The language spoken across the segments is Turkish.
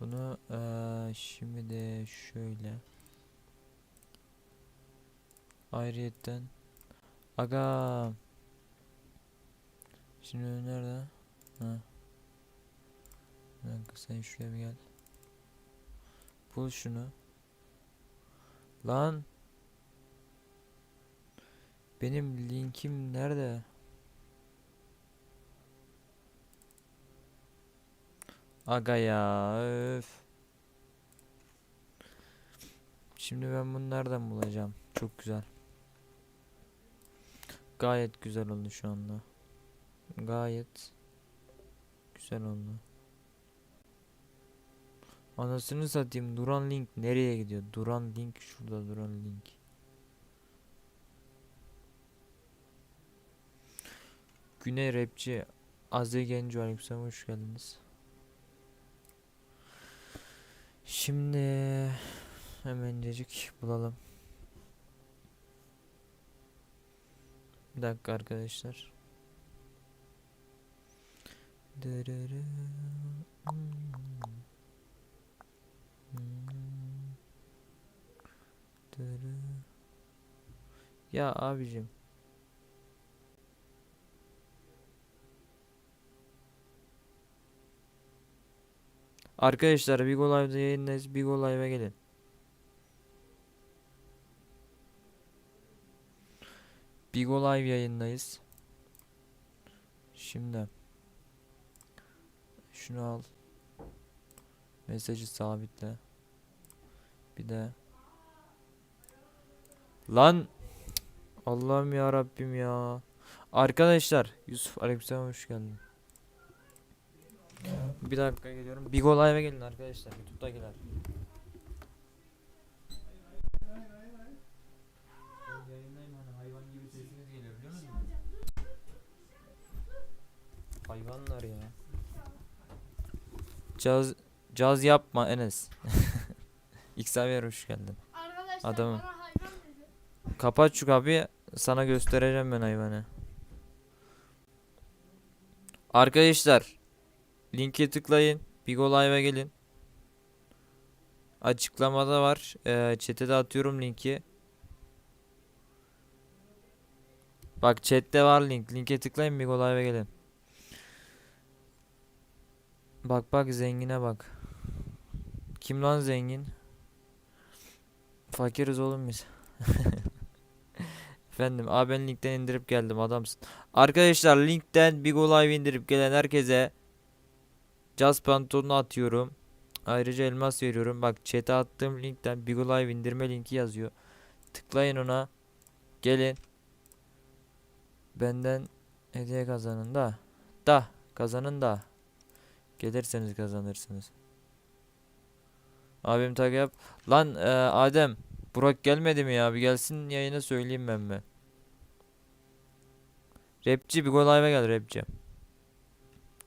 Bunu eee, şimdi de şöyle. Ayrıyetten. Aga. Şimdi nerede? Ha. Bir sen şuraya bir gel. Bul şunu. Lan. Benim linkim nerede? Aga ya öf. Şimdi ben bunu nereden bulacağım? Çok güzel. Gayet güzel oldu şu anda. Gayet güzel oldu. Anasını satayım. Duran link nereye gidiyor? Duran link şurada duran link. Güney rapçi Aze Genco Aleykümselam hoş geldiniz. Şimdi hemencecik bulalım. Bir dakika arkadaşlar. Dırı. Ya abicim. Arkadaşlar Bigo Live'da yayındayız. Bigo Live'a gelin. Bigo Live yayındayız. Şimdi şunu al. Mesajı sabitle. Bir de Lan Allah'ım ya Rabbim ya. Arkadaşlar Yusuf Aleykümselam hoş geldin. Bir dakika geliyorum. Bigo Live'a gelin arkadaşlar. YouTube'dakiler. Hayvanlar ya. Caz caz yapma Enes. Xavier hoş geldin. Arkadaşlar Adamım. bana hayvan dedi. Kapat şu kapıyı. Sana göstereceğim ben hayvanı. Arkadaşlar linke tıklayın. Bigo Live'a gelin. Açıklamada var. Ee, chat'e atıyorum linki. Bak chat'te var link. Linke tıklayın Bigo Live'a gelin. Bak bak zengine bak. Kim lan zengin? Fakiriz oğlum biz. Efendim abi ben linkten indirip geldim adamsın. Arkadaşlar linkten Bigo Live indirip gelen herkese Jazz pantolonu atıyorum. Ayrıca elmas veriyorum. Bak chat'e attığım linkten Bigo Live indirme linki yazıyor. Tıklayın ona. Gelin. Benden hediye kazanın da. Da kazanın da. Gelirseniz kazanırsınız. Abim tag yap. Lan e, Adem. Burak gelmedi mi ya? Bir gelsin yayına söyleyeyim ben mi? Rapçi bir gol gel rapçi.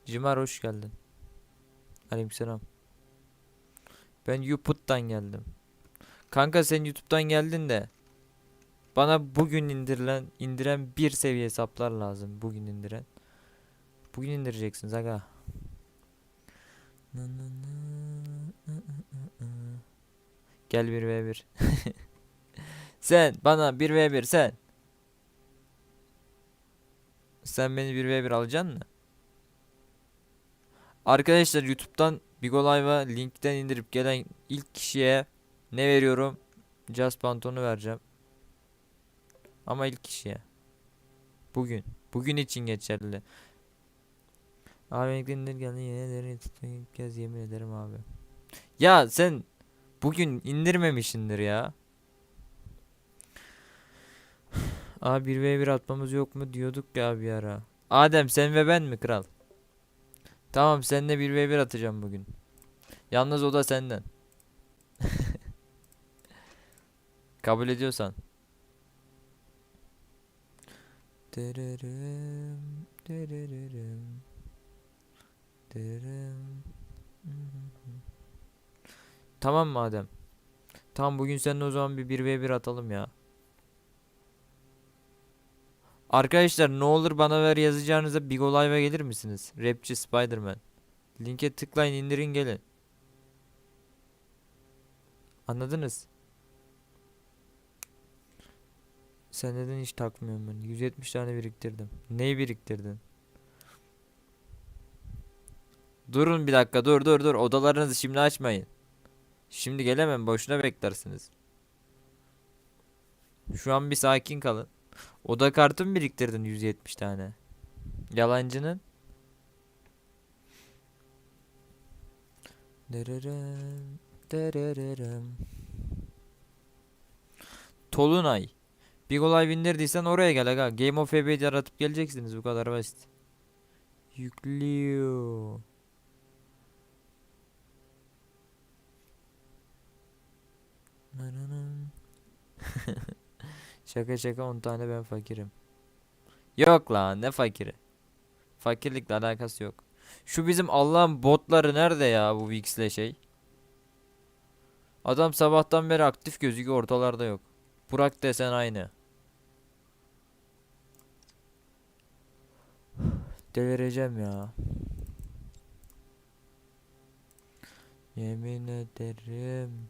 Cimar hoş geldin. Aleykümselam. Ben YouTube'dan geldim. Kanka sen YouTube'dan geldin de bana bugün indirilen indiren bir seviye hesaplar lazım. Bugün indiren. Bugün indireceksiniz aga. Gel 1v1. sen bana 1v1 sen. Sen beni 1v1 alacaksın mı? Arkadaşlar YouTube'dan Bigo linkten indirip gelen ilk kişiye ne veriyorum? Just Pantolon'u vereceğim. Ama ilk kişiye. Bugün. Bugün için geçerli. Abi indir geldi yemin ederim ilk kez yemin ederim abi. Ya sen bugün indirmemişindir ya. Abi 1v1 atmamız yok mu diyorduk ya bir ara. Adem sen ve ben mi kral? Tamam seninle 1v1 atacağım bugün. Yalnız o da senden. Kabul ediyorsan. Dırırım, dırırırım, dırırım. Tamam mı Adem? Tamam bugün seninle o zaman bir 1v1 atalım ya. Arkadaşlar ne olur bana ver yazacağınıza Bigo Live'a gelir misiniz? Rapçi Spiderman. Linke tıklayın indirin gelin. Anladınız? Sen neden hiç takmıyorum ben? 170 tane biriktirdim. Neyi biriktirdin? Durun bir dakika dur dur dur. Odalarınızı şimdi açmayın. Şimdi gelemem boşuna beklersiniz. Şu an bir sakin kalın. Oda kartı mı biriktirdin 170 tane? Yalancının. Dererem, dererem. Tolunay. Big Olay bindirdiysen oraya gel aga. Game of FB'yi aratıp geleceksiniz bu kadar basit. Yüklüyor. Nananam. şaka şaka 10 tane ben fakirim. Yok lan ne fakiri. Fakirlikle alakası yok. Şu bizim Allah'ın botları nerede ya bu Vix'le şey? Adam sabahtan beri aktif gözüküyor ortalarda yok. Burak desen aynı. Delireceğim ya. Yemin ederim.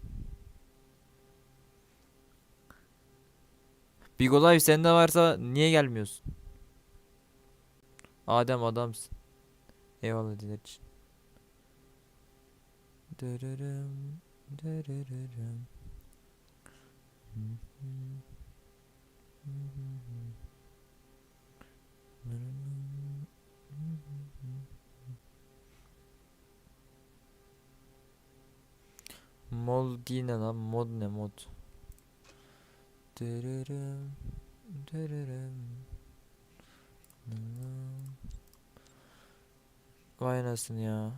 Big Olay sende varsa niye gelmiyorsun? Adem adamsın. Eyvallah diler için. Dırırım, dırırırım. Mod değil lan? Mod ne mod? Dırırım, dırırım. Vay anasını ya.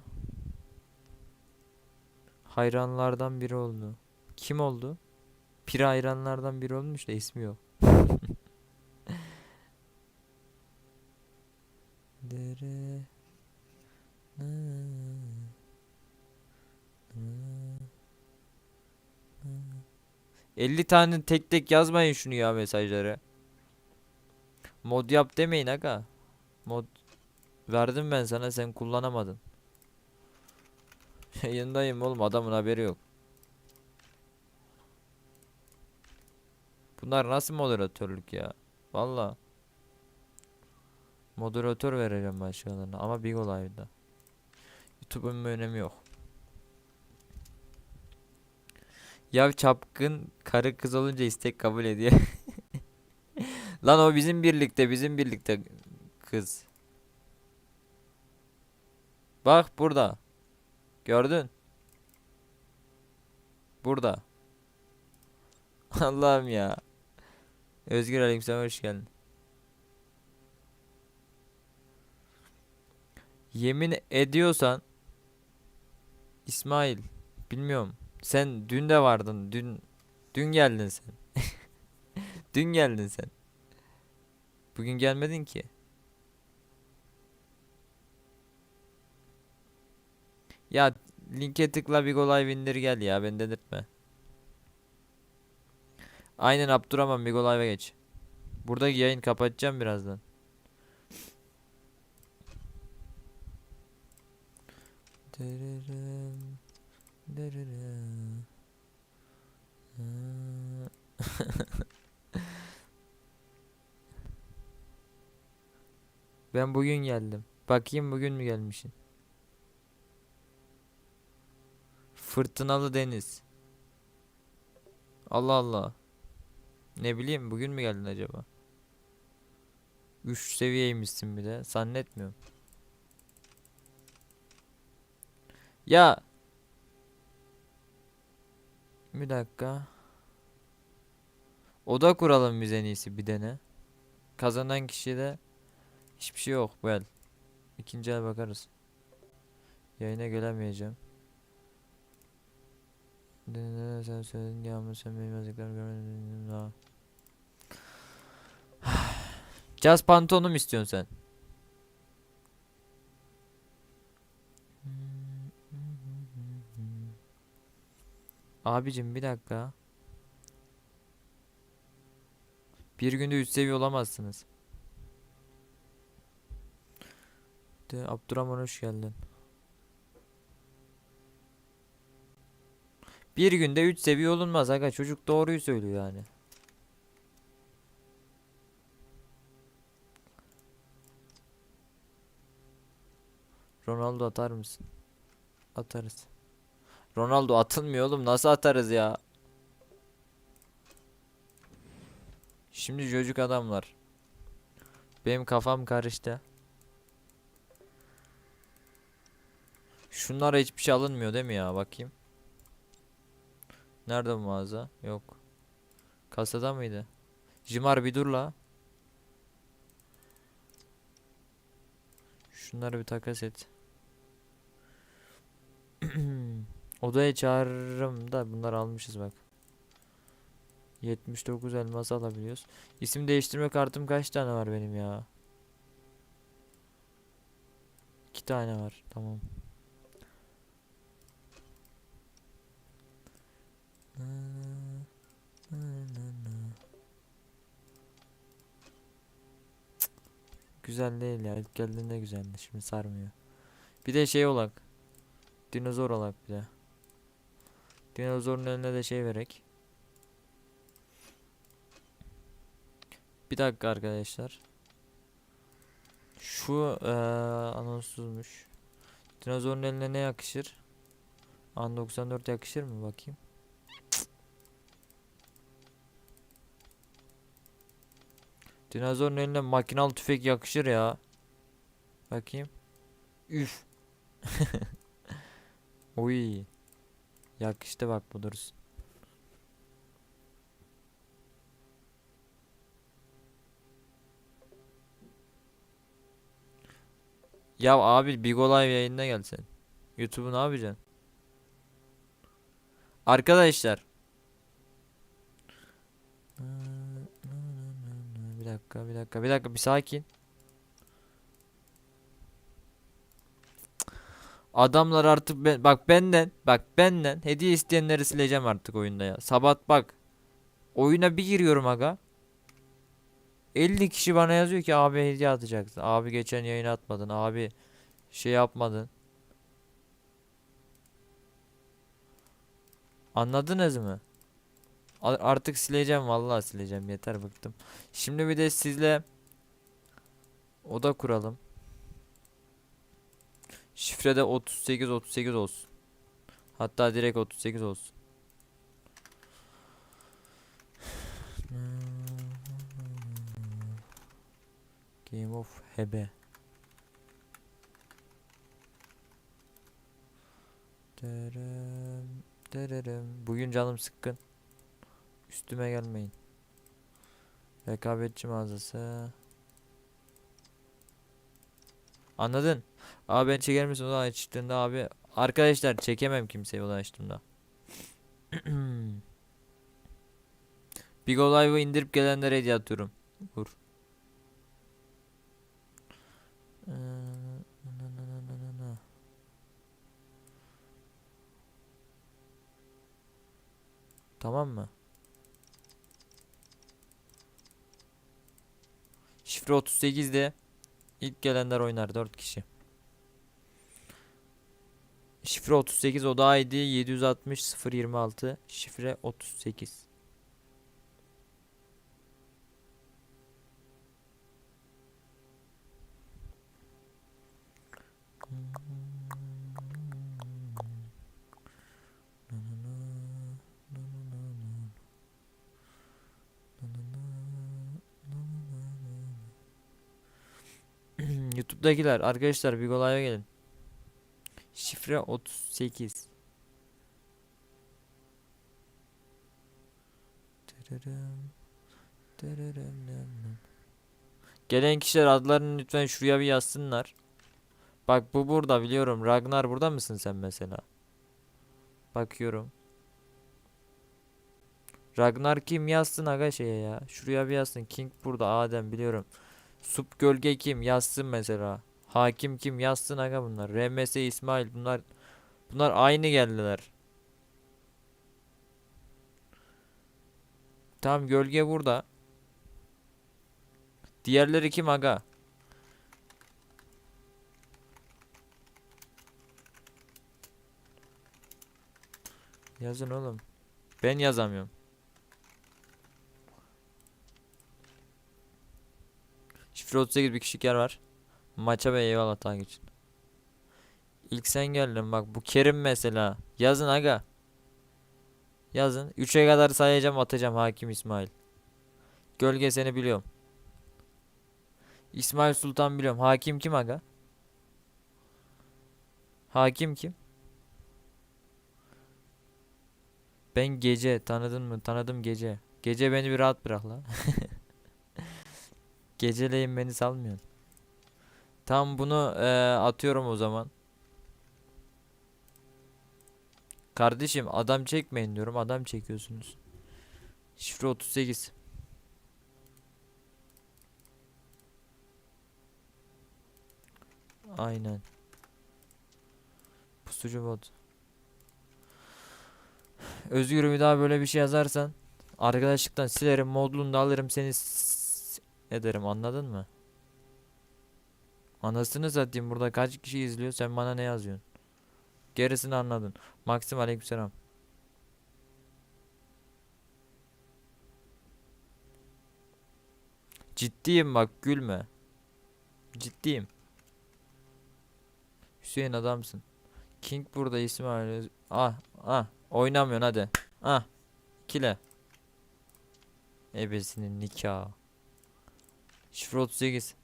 Hayranlardan biri oldu. Kim oldu? Pir hayranlardan biri olmuş da ismi yok. Dere. 50 tane tek tek yazmayın şunu ya mesajları. Mod yap demeyin aga. Mod verdim ben sana sen kullanamadın. Yayındayım oğlum adamın haberi yok. Bunlar nasıl moderatörlük ya? Valla. Moderatör vereceğim başkalarına ama Big Olay'da. YouTube'un önemi yok. Ya çapkın karı kız olunca istek kabul ediyor. Lan o bizim birlikte bizim birlikte kız. Bak burada. Gördün? Burada. Allah'ım ya. Özgür Aleykümselam hoş geldin. Yemin ediyorsan İsmail bilmiyorum. Sen dün de vardın. Dün dün geldin sen. dün geldin sen. Bugün gelmedin ki. Ya linke tıkla bir golay bindir gel ya ben delirtme. Aynen Abdurrahman bir golay geç. Buradaki yayın kapatacağım birazdan. Dırırım. Ben bugün geldim. Bakayım bugün mü gelmişsin? Fırtınalı deniz. Allah Allah. Ne bileyim bugün mü geldin acaba? 3 seviyeymişsin bir de. Zannetmiyorum. Ya. Bir dakika. Oda kuralım biz en iyisi bir dene. Kazanan kişi de hiçbir şey yok bu el. İkinci el bakarız. Yayına gelemeyeceğim. Dinle sen söyledin yağmur sen benim yazdıklarımı görmedin daha. Caz pantolonu mu istiyorsun sen? Abicim bir dakika. Bir günde 3 seviye olamazsınız. De Abdurrahman hoş geldin. Bir günde 3 seviye olunmaz aga çocuk doğruyu söylüyor yani. Ronaldo atar mısın? Atarız. Ronaldo atılmıyor oğlum nasıl atarız ya? Şimdi çocuk adamlar. Benim kafam karıştı. Şunlara hiçbir şey alınmıyor değil mi ya? Bakayım. Nerede bu mağaza? Yok. Kasada mıydı? Jimar bir dur la. Şunları bir takas et. Odaya çağırırım da bunları almışız bak. 79 elmas alabiliyoruz. İsim değiştirme kartım kaç tane var benim ya? 2 tane var. Tamam. Güzel değil ya. İlk geldiğinde güzeldi. Şimdi sarmıyor. Bir de şey olak. Dinozor olak bir de. Dinozorun eline de şey verek. Bir dakika arkadaşlar. Şu eee anonsuzmuş. Dinozorun eline ne yakışır? An 94 yakışır mı bakayım? Dinozorun eline makinalı tüfek yakışır ya. Bakayım. Üf. Uy. Yakıştı bak bu dursun. Ya abi Big Olay yayında gelsen. YouTube'u ne yapacaksın? Arkadaşlar. Bir dakika, bir dakika, bir dakika, bir sakin. Adamlar artık ben, bak benden, bak benden hediye isteyenleri sileceğim artık oyunda ya. Sabat bak. Oyuna bir giriyorum aga. 50 kişi bana yazıyor ki abi hediye atacaksın. Abi geçen yayın atmadın. Abi şey yapmadın. Anladınız mı? Artık sileceğim vallahi sileceğim yeter bıktım. Şimdi bir de sizle oda kuralım. Şifrede 38 38 olsun. Hatta direkt 38 olsun. Game of Hebe. Dırım, dırırım. Bugün canım sıkkın. Üstüme gelmeyin. Rekabetçi mağazası. Anladın? Abi ben çeker misin oda açtığında abi. Arkadaşlar çekemem kimseyi oda açtığımda. Big Olive'ı indirip gelenlere hediye atıyorum. Vur. Tamam mı? Şifre 38'de ilk gelenler oynar 4 kişi. Şifre 38 oda ID 760 026 şifre 38. YouTube'dakiler arkadaşlar bir olaya gelin. Şifre 38. Dırırım, dırırım, dım. Gelen kişiler adlarını lütfen şuraya bir yazsınlar. Bak bu burada biliyorum. Ragnar burada mısın sen mesela? Bakıyorum. Ragnar kim yazsın aga şeye ya. Şuraya bir yazsın. King burada Adem biliyorum. Sup gölge kim yazsın mesela. Hakim kim yazsın aga bunlar. RMS İsmail bunlar bunlar aynı geldiler. Tamam gölge burada. Diğerleri kim aga? Yazın oğlum. Ben yazamıyorum. Şifre 38 bir kişilik yer var. Maça ve eyvallah takip için. İlk sen geldin bak bu Kerim mesela. Yazın aga. Yazın. 3'e kadar sayacağım atacağım Hakim İsmail. Gölge seni biliyorum. İsmail Sultan biliyorum. Hakim kim aga? Hakim kim? Ben gece tanıdın mı? Tanıdım gece. Gece beni bir rahat bırak la. Geceleyin beni salmıyorsun. Tam bunu eee, atıyorum o zaman. Kardeşim adam çekmeyin diyorum. Adam çekiyorsunuz. Şifre 38. Aynen. Pusucu bot. Özgür bir daha böyle bir şey yazarsan arkadaşlıktan silerim modlunu da alırım seni ederim anladın mı? Anasını satayım burada kaç kişi izliyor sen bana ne yazıyorsun? Gerisini anladın. Maxim aleykümselam. Ciddiyim bak gülme. Ciddiyim. Hüseyin adamsın. King burada İsmail. Ah ah oynamıyorsun hadi. Ah kile. Ebesinin nikahı. Şifre 38.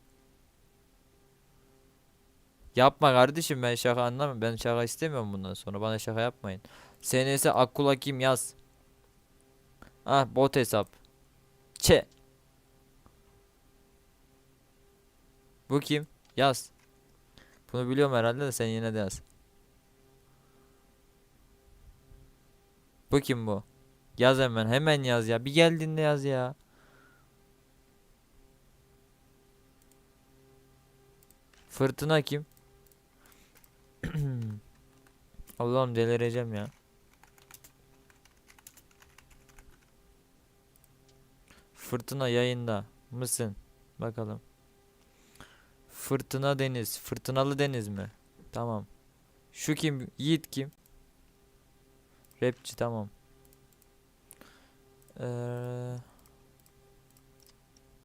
Yapma kardeşim ben şaka anlamıyorum. Ben şaka istemiyorum bundan sonra. Bana şaka yapmayın. SNS Akula kim yaz. Ah bot hesap. Çe. Bu kim? Yaz. Bunu biliyorum herhalde de sen yine de yaz. Bu kim bu? Yaz hemen. Hemen yaz ya. Bir geldiğinde yaz ya. Fırtına kim? Allah'ım delireceğim ya. Fırtına yayında mısın? Bakalım. Fırtına deniz. Fırtınalı deniz mi? Tamam. Şu kim? Yiğit kim? Rapçi tamam. Eee